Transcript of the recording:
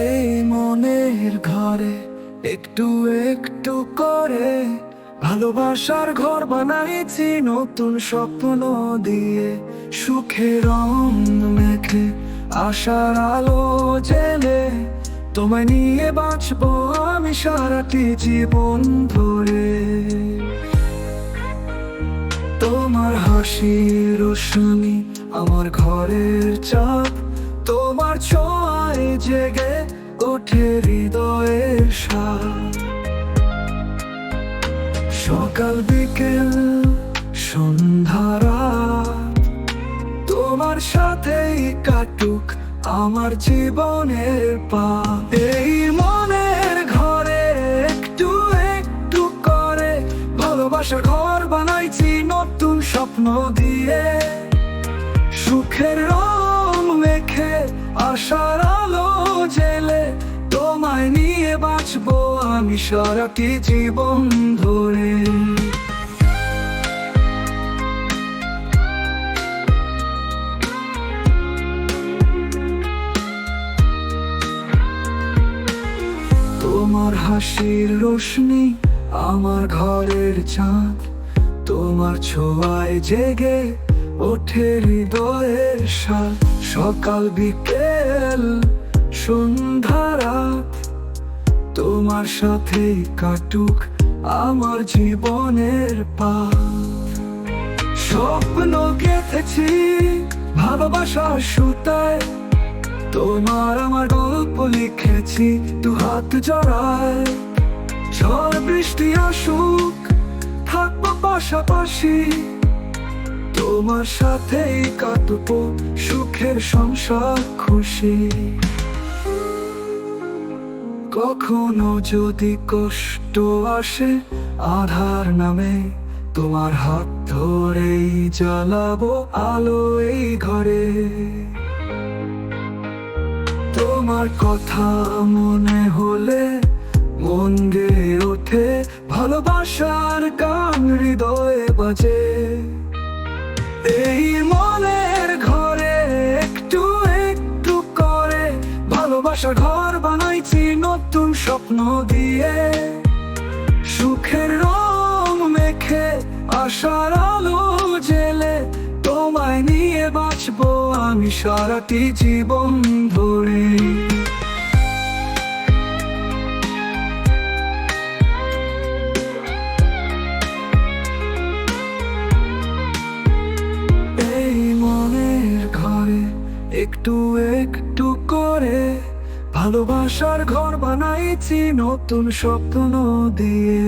এই মনের ঘরে, একটু একটু করে। ভালোবাসার ঘর বানাইছি নতুন স্বপ্ন দিয়ে। সুখের রং মেখে, আশার আলো জেলে। তোমায় নিয়ে বাঁচবো আমি সারাটি জীবন ধরে। তোমার হাসির রোশনি আমার ঘরের চাপ তোমার ছোঁয়ায় জেগে ওঠে হৃদয়ের সকাল বিকেল সন্ধ্যারা তোমার সাথেই কাটুক আমার জীবনের পা এই মনের ঘরে একটু একটু করে ভালোবাসা ঘর বানাইছি নতুন স্বপ্ন দিয়ে। সুখের রং মেখে আশার আলো জেলে আমি সারাটি জীবন ধরে। তোমার হাসির রোশনি আমার ঘরের চাঁদ, তোমার ছোঁয়ায় জেগে ওঠে হৃদয়ের সাত সকাল বিকেল, সন্ধ্যা রাত তোমার সাথে কাটুক আমার জীবনের পা স্বপ্ন গেঁথেছি ভালোবাসার সুতায়, তোমার আমার গল্প লিখেছি দু হাত জড়ায়। ঝড়, বৃষ্টি আসুক থাকব পাশাপাশি। তোমার সাথেই কাটবো সুখের সংসার খুশি। কখনো যদি কষ্ট আসে, আধার নামে তোমার হাত ধরেই জ্বালাবো আলো এই ঘরে। তোমার কথা মনে হলে মন গেয়ে ওঠে, ভালোবাসার গান হৃদয়ে বাজে। এই মনের ঘরে একটু একটু করে ভালোবাসার ঘর নতুন স্বপ্ন দিয়ে সুখের রং মেখে আশার আলো জেলে। তোমায় নিয়ে বাঁচবো আমি সারাটি জীবন ধরে। একটু একটু করে ভালোবাসার ঘর বানাইছি নতুন স্বপ্ন দিয়ে।